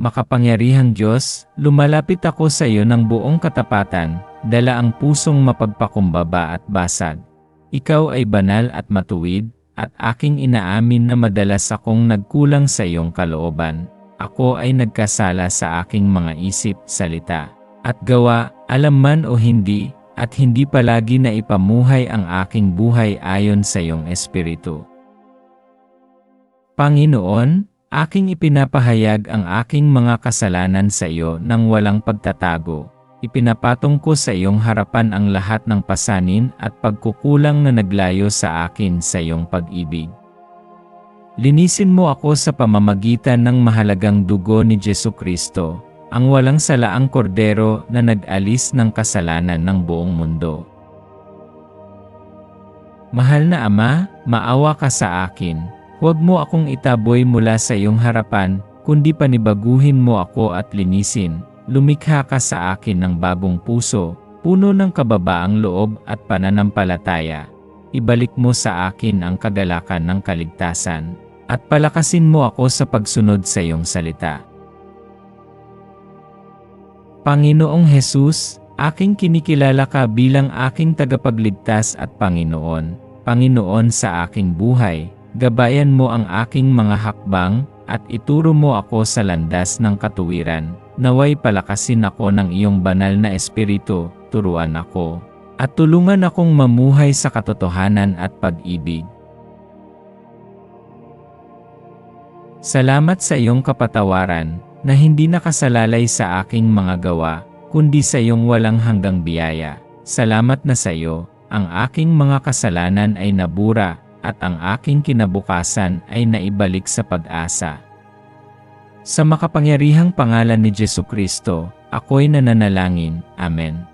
Makapangyarihang Diyos, lumalapit ako sa iyo ng buong katapatan, dala ang pusong mapagpakumbaba at basag. Ikaw ay banal at matuwid, at aking inaamin na madalas akong nagkulang sa iyong kalooban. Ako ay nagkasala sa aking mga isip, salita, at gawa, alam man o hindi, at hindi palagi na ipamuhay ang aking buhay ayon sa iyong espiritu. Panginoon, aking ipinapahayag ang aking mga kasalanan sa iyo nang walang pagtatago. Ipinapatong ko sa iyong harapan ang lahat ng pasanin at pagkukulang na naglayo sa akin sa iyong pag-ibig. Linisin mo ako sa pamamagitan ng mahalagang dugo ni Jesu Kristo, ang walang salaang kordero na nag-alis ng kasalanan ng buong mundo. Mahal na Ama, maawa ka sa akin. Huwag mo akong itaboy mula sa iyong harapan, kundi panibaguhin mo ako at linisin. Lumikha ka sa akin ng bagong puso, puno ng kababaang loob at pananampalataya. Ibalik mo sa akin ang kagalakan ng kaligtasan, at palakasin mo ako sa pagsunod sa iyong salita. Panginoong Hesus, aking kinikilala ka bilang aking tagapagligtas at Panginoon, Panginoon sa aking buhay, gabayan mo ang aking mga hakbang, at ituro mo ako sa landas ng katuwiran. Naway palakasin ako ng iyong banal na espiritu, turuan ako, at tulungan akong mamuhay sa katotohanan at pag-ibig. Salamat sa iyong kapatawaran, na hindi nakasalalay sa aking mga gawa, kundi sa iyong walang hanggang biyaya. Salamat na sa iyo, ang aking mga kasalanan ay nabura, at ang aking kinabukasan ay naibalik sa pag-asa. Sa makapangyarihang pangalan ni Jesu Kristo, ako'y nananalangin. Amen.